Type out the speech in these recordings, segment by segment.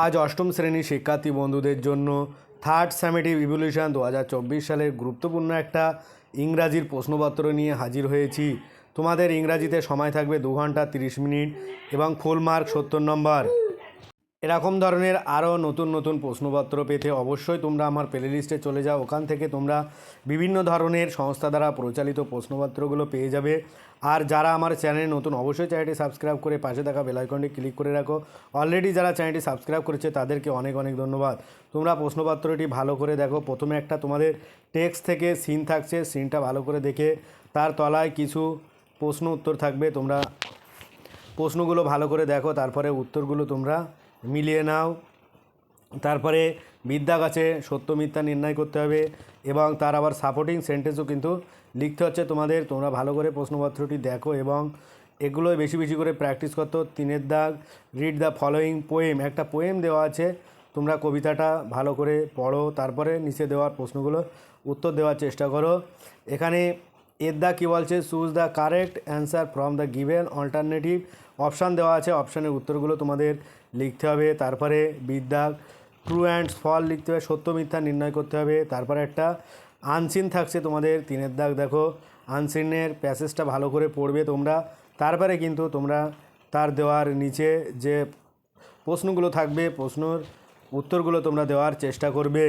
আজ অষ্টম শ্রেণির শিক্ষার্থী বন্ধুদের জন্য থার্ড স্যামেটিভ ইভলিউশন দু হাজার চব্বিশ সালের গুরুত্বপূর্ণ একটা ইংরাজির প্রশ্নপত্র নিয়ে হাজির হয়েছি। তোমাদের ইংরাজিতে সময় থাকবে দু ঘণ্টা তিরিশ মিনিট এবং ফুল মার্ক সত্তর নম্বর এরকম ধরনের আরও নতুন নতুন প্রশ্নপত্র পেতে অবশ্যই তোমরা আমার প্লে লিস্টে চলে যাও। ওখান থেকে তোমরা বিভিন্ন ধরনের সংস্থা দ্বারা প্রচালিত প্রশ্নপত্রগুলো পেয়ে যাবে। আর যারা আমার চ্যানেলে নতুন, অবশ্যই চ্যানেলটি সাবস্ক্রাইব করে পাশে থাকা বেলাইকনটি ক্লিক করে রাখো। অলরেডি যারা চ্যানেলটি সাবস্ক্রাইব করেছে, তাদেরকে অনেক অনেক ধন্যবাদ। তোমরা প্রশ্নপত্রটি ভালো করে দেখো। প্রথমে একটা তোমাদের টেক্সট থেকে সিন থাকছে। সিনটা ভালো করে দেখে তার তলায় কিছু প্রশ্ন উত্তর থাকবে। তোমরা প্রশ্নগুলো ভালো করে দেখো। তারপরে উত্তরগুলো তোমরা মিলিয়ে নাও। তারপরে বিদ্যা গাছে সত্য মিথ্যা নির্ণয় করতে হবে এবং তার আবার সাপোর্টিং সেন্টেন্সও কিন্তু লিখতে হচ্ছে। তোমাদের তোমরা ভালো করে প্রশ্নপত্রটি দেখো এবং এগুলো বেশি বেশি করে প্র্যাকটিস করতো তিনের দাগ রিড দ্য ফলোয়িং পোয়েম একটা পোয়েম দেওয়া আছে, তোমরা কবিতাটা ভালো করে পড়ো। তারপরে নিচে দেওয়ার প্রশ্নগুলো উত্তর দেওয়ার চেষ্টা করো। এখানে এর দা কী বলছে? Choose the correct answer from the given alternative option দেওয়া আছে। অপশানের উত্তরগুলো তোমাদের লিখতে হবে। তারপরে বিদ্যা ট্রু অ্যান্ড ফল লিখতে হবে। সত্য, মিথ্যা নির্ণয় করতে হবে। তারপরে একটা আনসিন থাকছে তোমাদের তিনের দাগ। দেখো আনসিনের প্যাসেজটা ভালো করে পড়বে তোমরা। তারপরে কিন্তু তোমরা তার দেওয়ার নিচে যে প্রশ্নগুলো থাকবে, প্রশ্নর উত্তরগুলো তোমরা দেওয়ার চেষ্টা করবে।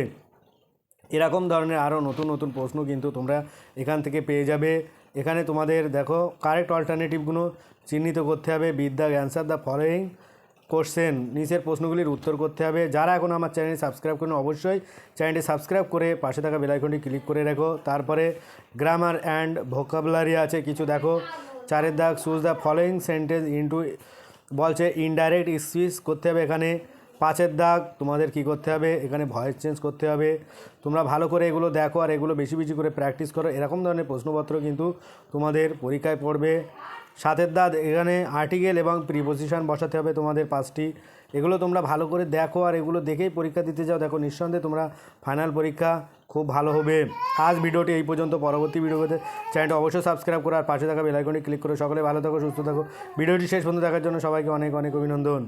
এরকম ধরনের আরও নতুন নতুন প্রশ্ন কিন্তু তোমরা এখান থেকে পেয়ে যাবে। এখানে তোমাদের দেখো কারেক্ট অল্টারনেটিভগুলো চিহ্নিত করতে হবে বিদ্যা অ্যান্সার দ্য ফলোয়িং কোশ্চেন নিচের প্রশ্নগুলির উত্তর করতে হবে। যারা এখন আমার চ্যানেল সাবস্ক্রাইব করেন, অবশ্যই চ্যানেলটি সাবস্ক্রাইব করে পাশে থাকা বেলাইকনটি ক্লিক করে রাখো। তারপরে গ্রামার অ্যান্ড ভোকাবুলারি আছে কিছু দেখো। চারের দাগ choose the following sentence into বলছে ইনডাইরেক্ট স্পিচ করতে হবে এখানে। পাঁচের দাগ, তোমাদের কি করতে হবে? এখানে ভয়েস চেঞ্জ করতে হবে। তোমরা ভালো করে এগুলো দেখো আর এগুলো বেশি বেশি করে প্র্যাকটিস করো। এরকম ধরনের প্রশ্নপত্র কিন্তু তোমাদের পরীক্ষায় পড়বে। সাতের দাগ, এখানে আর্টিকেল এবং প্রিপোজিশন বসাতে হবে তোমাদের পাঁচটি। এগুলো তোমরা ভালো করে দেখো আর এগুলো দেখেই পরীক্ষা দিতে যাও। দেখো, নিঃসন্দেহে তোমরা ফাইনাল পরীক্ষা খুব ভালো হবে। আজ ভিডিওটি এই পর্যন্ত। পরবর্তী ভিডিওতে চ্যানেলটা অবশ্যই সাবস্ক্রাইব করো আর পাশে থাকা বেলাইকনটি ক্লিক করে। সকলে ভালো থাকো, সুস্থ থাকো। ভিডিওটি শেষ পর্যন্ত দেখার জন্য সবাইকে অনেক অনেক অভিনন্দন।